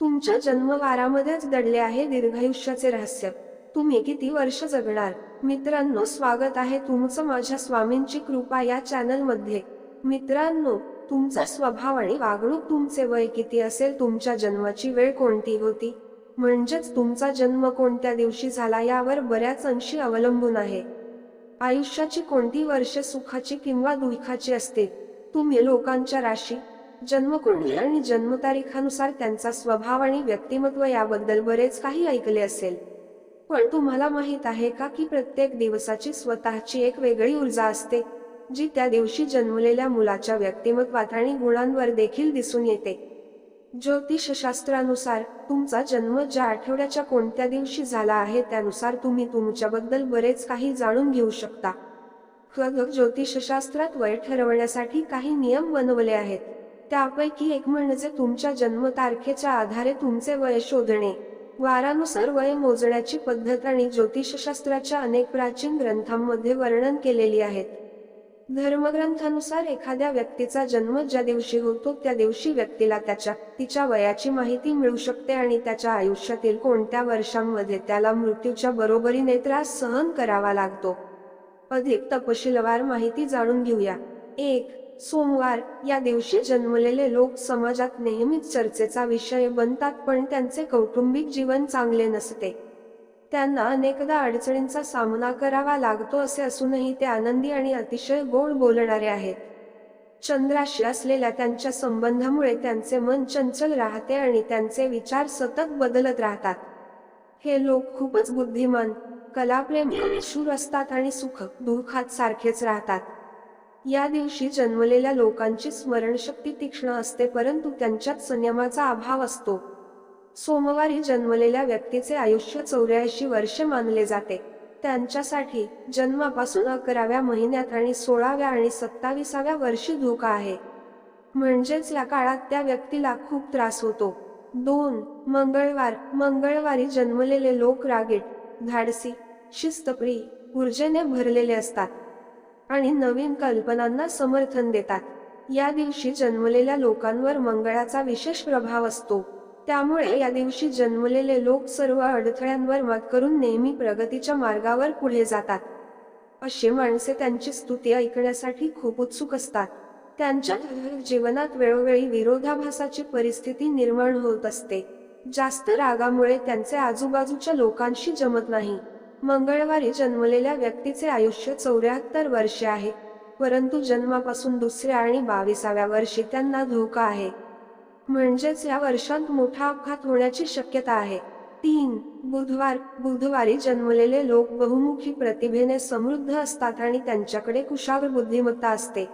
तुमच्या जन्मवारामध्येच दडले आहे दीर्घायुष्याचे रहस्य. तुम्ही किती वर्ष जगणार? मित्रांनो स्वागत आहे तुमचं माझ्या स्वामींची कृपा या चॅनलमध्ये मित्रांनो तुमचा स्वभाव आणि वागणूक तुमचे वय किती असेल तुमच्या जन्माची वेळ कोणती होती? म्हणजेच तुमचा जन्म कोणत्या दिवशी झाला यावर बऱ्याच अंशी अवलंबून आहे. आयुष्याची कोणती वर्षे सुखाची किंवा दुःखाची असते तुम्ही लोकांच्या राशी जन्मकुंडली आणि जन्मतारीखानुसार त्यांचा स्वभाव आणि व्यक्तिमत्व याबद्दल बरेच काही ऐकले असेल. पण तुम्हाला माहीत आहे का की प्रत्येक दिवसाची स्वतःची एक वेगळी ऊर्जा असते जी त्या दिवशी जन्मलेल्या मुलाच्या व्यक्तिमत्वात आणि गुणांवर देखील दिसून येते. ज्योतिषशास्त्रानुसार तुमचा जन्म ज्या आठवड्याच्या कोणत्या दिवशी झाला आहे त्यानुसार तुम्ही तुमच्याबद्दल बरेच काही जाणून घेऊ शकता. ज्योतिषशास्त्रात वय ठरवण्यासाठी काही नियम बनवले आहेत. त्यापैकी एक म्हणजे तुमच्या जन्मतारखेच्या आधारे तुमचे वय शोधणे. वारानुसार वय मोजण्याची पद्धत आणि ज्योतिषशास्त्राच्या अनेक प्राचीन ग्रंथांमध्ये वर्णन केलेली आहेत. धर्मग्रंथानुसार एखाद्या व्यक्तीचा जन्म ज्या दिवशी होतो त्या दिवशी व्यक्तीला त्याच्या तिच्या वयाची माहिती मिळू शकते आणि त्याच्या आयुष्यातील कोणत्या वर्षांमध्ये त्याला मृत्यूच्या बरोबरीने त्रास सहन करावा लागतो. अधिक तपशीलवार माहिती जाणून घेऊया. एक सोमवार या दिवशी जन्मलेले लोक समाजात नेहमीच चर्चेचा विषय बनतात पण त्यांचे कौटुंबिक जीवन चांगले नसते. त्यांना अनेकदा अडचणींचा सामना करावा लागतो असे असूनही ते आनंदी आणि अतिशय गोड बोलणारे आहेत. चंद्राशी असलेल्या त्यांच्या संबंधामुळे त्यांचे मन चंचल राहते आणि त्यांचे विचार सतत बदलत राहतात. हे लोक खूपच बुद्धिमान कलाप्रेम शूर असतात आणि सुख दुःखात सारखेच राहतात. या दिवशी जन्मलेल्या लोकांची स्मरणशक्ती तीक्ष्ण असते परंतु त्यांच्यात संयमाचा अभाव असतो. सोमवारी जन्मलेल्या व्यक्तीचे आयुष्य चौऱ्याऐंशी वर्षे मानले जाते. त्यांच्यासाठी जन्मापासून अकराव्या महिन्यात आणि सोळाव्या आणि सत्ताविसाव्या वर्षी धोका आहे. म्हणजेच या काळात त्या व्यक्तीला खूप त्रास होतो. दोन मंगळवार मंगळवारी जन्मलेले लोक रागीट धाडसी शिस्तप्रिय ऊर्जेने भरलेले असतात. आणि नवीन कल्पनांना समर्थन देतात. या दिवशी जन्मलेल्या लोकांवर मंगळाचा विशेष प्रभाव असतो. त्यामुळे या दिवशी जन्मलेले लोक सर्व अडथळ्यांवर मात करून नेहमी प्रगतीच्या मार्गावर पुढे जातात. अशी माणसे त्यांची स्तुती ऐकण्यासाठी खूप उत्सुक असतात. त्यांच्या जीवनात वेळोवेळी विरोधाभासाची परिस्थिती निर्माण होत असते. जास्त रागामुळे त्यांचे आजूबाजूच्या लोकांशी जमत नाही. मंगळवारी जन्मलेल्या व्यक्तीचे आयुष्य चौऱ्याहत्तर वर्षे आहे. परंतु जन्मापासून दुसऱ्या आणि बावीसाव्या वर्षी त्यांना धोका आहे. म्हणजेच या वर्षांत मोठा अपघात होण्याची शक्यता आहे. तीन बुधवार बुधवारी जन्मलेले लोक बहुमुखी प्रतिभेने समृद्ध असतात आणि त्यांच्याकडे कुशाग्र बुद्धिमत्ता असते.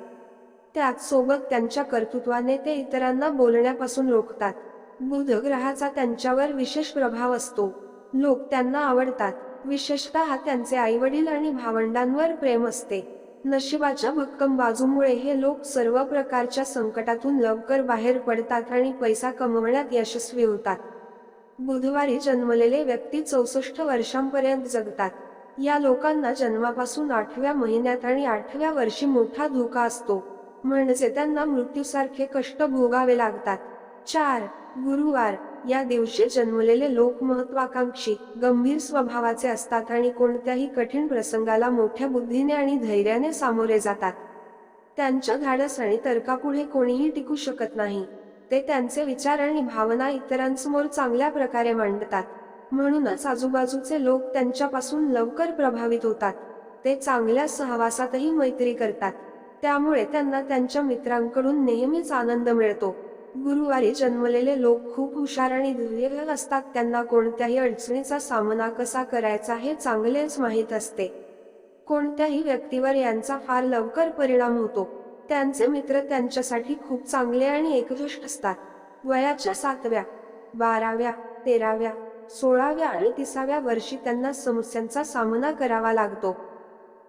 त्याचसोबत त्यांच्या कर्तृत्वाने ते इतरांना बोलण्यापासून रोखतात. बुध ग्रहाचा त्यांच्यावर विशेष प्रभाव असतो. लोक त्यांना आवडतात. विशेषतः त्यांचे आईवडील आणि भावंडांवर प्रेम असते. नशिबाच्या भक्कम बाजूमुळे हे लोक सर्व प्रकारच्या संकटातून लवकर बाहेर पडतात आणि पैसा कमवण्यात यशस्वी होतात. बुधवारी जन्मलेले व्यक्ती चौसष्ट वर्षांपर्यंत जगतात. या लोकांना जन्मापासून आठव्या महिन्यात आणि आठव्या वर्षी मोठा धोका असतो. म्हणजे त्यांना मृत्यूसारखे कष्ट भोगावे लागतात. चार गुरुवार. या दिवशी जन्मलेले लोक महत्वाकांक्षी गंभीर स्वभावाचे असतात आणि कोणत्याही कठीण प्रसंगाला मोठ्या बुद्धीने आणि धैर्याने सामोरे जातात. त्यांच्या धाडस आणि तर्कापुढे कोणीही टिकू शकत नाही. ते त्यांचे विचार आणि भावना इतरांसमोर चांगल्या प्रकारे मांडतात. म्हणूनच आजूबाजूचे लोक त्यांच्यापासून लवकर प्रभावित होतात. ते चांगल्या सहवासातही मैत्री करतात. त्यामुळे त्यांना त्यांच्या मित्रांकडून नेहमीच आनंद मिळतो. गुरुवारी जन्मलेले लोक खूप हुशार आणि धैर्य असतात. त्यांना कोणत्याही अडचणीचा सामना कसा करायचा हे चांगलेच माहीत असते. कोणत्याही व्यक्तीवर यांचा फार लवकर परिणाम होतो. त्यांचे मित्र त्यांच्यासाठी खूप चांगले आणि एकदृष्ट असतात. वयाच्या सातव्या बाराव्या तेराव्या सोळाव्या आणि तिसाव्या वर्षी त्यांना समस्यांचा सामना करावा लागतो.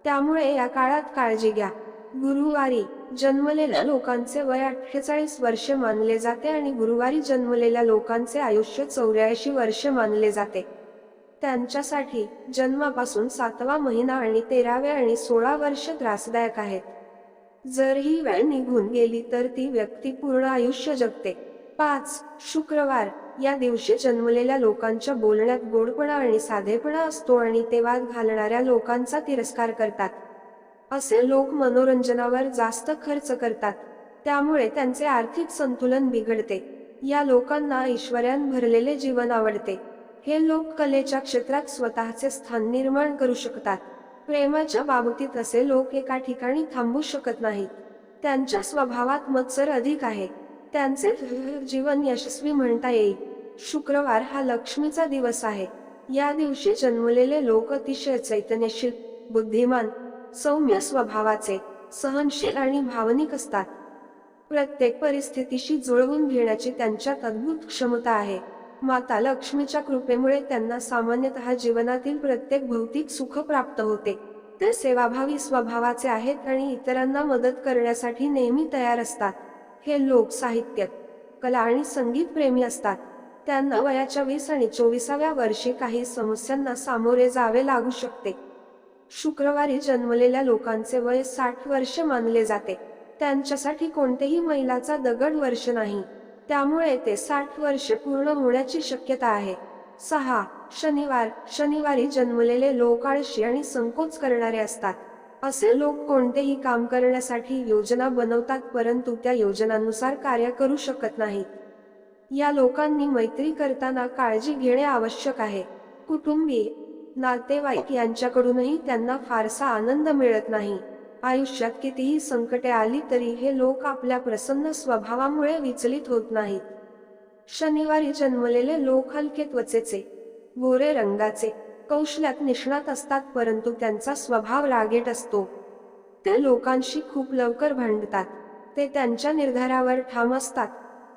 त्यामुळे या काळात काळजी घ्या. गुरुवारी जन्मलेल्या लोकांचे वय अठ्ठेचाळीस वर्षे मानले जाते आणि गुरुवारी जन्मलेल्या लोकांचे आयुष्य चौऱ्याऐंशी वर्षे मानले जाते. त्यांच्यासाठी जन्मापासून सातवा महिना आणि तेराव्या आणि सोळा वर्ष त्रासदायक आहेत. जर ही वेळ निघून गेली तर ती व्यक्ती पूर्ण आयुष्य जगते. पाच शुक्रवार या दिवशी जन्मलेल्या लोकांच्या बोलण्यात गोडपणा आणि साधेपणा असतो आणि ते वाद घालणाऱ्या लोकांचा तिरस्कार करतात. असे लोक मनोरंजनावर जास्त खर्च करतात. त्यामुळे त्यांचे आर्थिक संतुलन बिघडते. या लोकांना ऐश्वर्यान भरलेले जीवन आवडते. हे लोक कलेच्या क्षेत्रात स्वतःचे स्थान निर्माण करू शकतात. प्रेमाच्या बाबतीत असे लोक एका ठिकाणी थांबू शकत नाहीत. त्यांच्या स्वभावात मत्सर अधिक आहे. त्यांचे जीवन यशस्वी म्हणता येईल. शुक्रवार हा लक्ष्मीचा दिवस आहे. या दिवशी जन्मलेले लोक अतिशय चैतन्यशील बुद्धिमान सौम्य स्वभावाचे सहनशील आणि भावनिक असतात. प्रत्येक परिस्थितीशी जुळवून घेण्याची त्यांच्यात अद्भुत क्षमता आहे. माता लक्ष्मीच्या कृपेमुळे त्यांना सामान्यतः जीवनातील प्रत्येक भौतिक सुख प्राप्त होते. ते सेवाभावी स्वभावाचे आहेत आणि इतरांना मदत करण्यासाठी नेहमी तयार असतात. हे लोक साहित्य कला आणि संगीत प्रेमी असतात. त्यांना वयाच्या वीस आणि चोवीसाव्या वर्षी काही समस्यांना सामोरे जावे लागू शकते. शुक्रवारी जन्मलेल्या लोकांचे वय साठ वर्ष मानले जाते. त्यांच्यासाठी कोणतेही मैलाचा दगड वर्ष नाही. त्यामुळे ते साठ वर्ष पूर्ण होण्याची शक्यता आहे. सहा शनिवार शनिवारी जन्मलेले लोक आळशी आणि संकोच करणारे असतात. असे लोक कोणतेही काम करण्यासाठी योजना बनवतात परंतु त्या योजनानुसार कार्य करू शकत नाहीत. या लोकांनी मैत्री करताना काळजी घेणे आवश्यक आहे. कुटुंबीय नातेवाईक यांच्याकडूनही त्यांना फारसा आनंद मिळत नाही. आयुष्यात कितीही संकटे आली तरी हे लोक आपल्या प्रसन्न स्वभावामुळे विचलित होत नाहीत. शनिवारी जन्मलेले लोक हलके त्वचेचे गोरे रंगाचे कौशल्यात निष्णात असतात परंतु त्यांचा स्वभाव रागेट असतो. ते लोकांशी खूप लवकर भांडतात. ते त्यांच्या निर्धारावर ठाम असतात.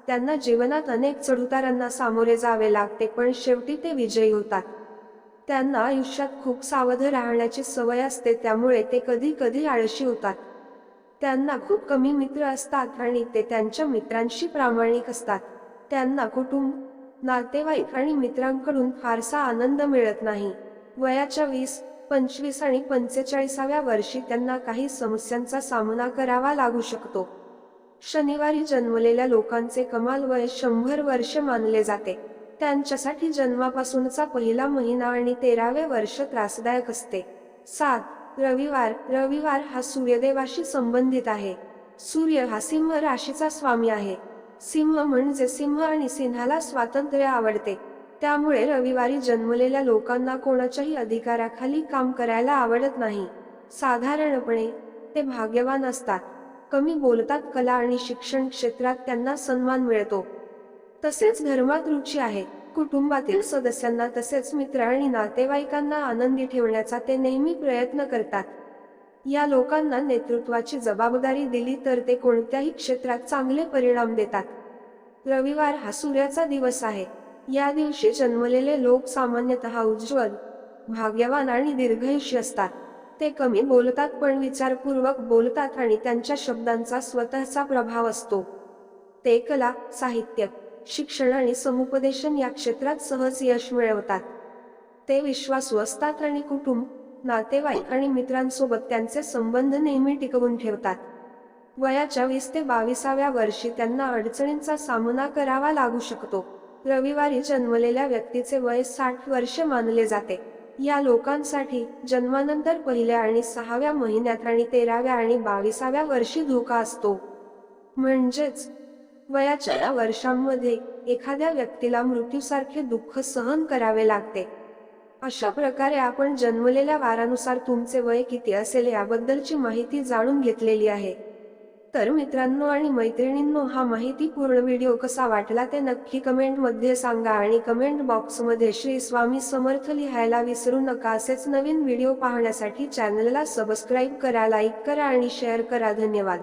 त्यांना जीवनात अनेक चढउतारांना सामोरे जावे लागते पण शेवटी ते विजयी होतात. त्यांना आयुष्यात खूप सावध राहण्याची सवय असते त्यामुळे ते कधी कधी आळशी होतात. त्यांना खूप कमी मित्र असतात आणि ते त्यांच्या मित्रांशी प्रामाणिक असतात. त्यांना कुटुंब नातेवाईक आणि मित्रांकडून फारसा आनंद मिळत नाही. वयाच्या वीस पंचवीस आणि पंचेचाळीसाव्या वर्षी त्यांना काही समस्यांचा सामना करावा लागू शकतो. शनिवारी जन्मलेल्या लोकांचे कमाल वय शंभर वर्ष मानले जाते. त्यांच्यासाठी जन्मापासूनचा पहिला महिना आणि तेरावे वर्ष त्रासदायक असते. सात रविवार. रविवार हा सूर्यदेवाशी संबंधित आहे. सूर्य हा सिंह राशीचा स्वामी आहे. सिंह म्हणजे सिंह आणि सिंहाला स्वातंत्र्य आवडते. त्यामुळे रविवारी जन्मलेल्या लोकांना कोणाच्याही अधिकाराखाली काम करायला आवडत नाही. साधारणपणे ते भाग्यवान असतात. कमी बोलतात कला आणि शिक्षण क्षेत्रात त्यांना सन्मान मिळतो. तसेच धर्मात रुची आहे. कुटुंबातील सदस्यांना तसेच मित्र आणि नातेवाईकांना आनंदी ठेवण्याचा ते नेहमी प्रयत्न करतात. या लोकांना नेतृत्वाची जबाबदारी दिली तर ते कोणत्याही क्षेत्रात चांगले परिणाम देतात. रविवार हा सूर्याचा दिवस आहे. या दिवशी जन्मलेले लोक सामान्यतः उज्ज्वल भाग्यवान आणि दीर्घयुषी असतात. ते कमी बोलतात पण विचारपूर्वक बोलतात आणि त्यांच्या शब्दांचा स्वतःचा प्रभाव असतो. ते कला साहित्य शिक्षण आणि समुपदेशन या क्षेत्रात सहज यश मिळवतात. ते विश्वासू असतात आणि कुटुंब नातेवाईक आणि मित्रांसोबत त्यांचे संबंध नेहमी टिकवून ठेवतात. वयाच्या वीस ते बावीसाव्या वर्षी त्यांना अडचणींचा सामना करावा लागू शकतो. रविवारी जन्मलेल्या व्यक्तीचे वय साठ वर्ष मानले जाते. या लोकांसाठी जन्मानंतर पहिल्या आणि सहाव्या महिन्यात आणि तेराव्या आणि बावीसाव्या वर्षी धोका असतो. म्हणजेच वयाच्या या वर्षांमध्ये एखाद्या व्यक्तीला मृत्यूसारखे दुःख सहन करावे लागते. अशा प्रकारे आपण जन्मलेल्या वारानुसार तुमचे वय किती असेल याबद्दलची माहिती जाणून घेतलेली आहे. तर मित्रांनो आणि मैत्रिणींनो हा माहितीपूर्ण व्हिडिओ कसा वाटला ते नक्की कमेंटमध्ये सांगा आणि कमेंट बॉक्समध्ये श्री स्वामी समर्थ लिहायला विसरू नका असेच नवीन व्हिडिओ पाहण्यासाठी चॅनलला सबस्क्राईब करा लाईक करा आणि शेअर करा. धन्यवाद.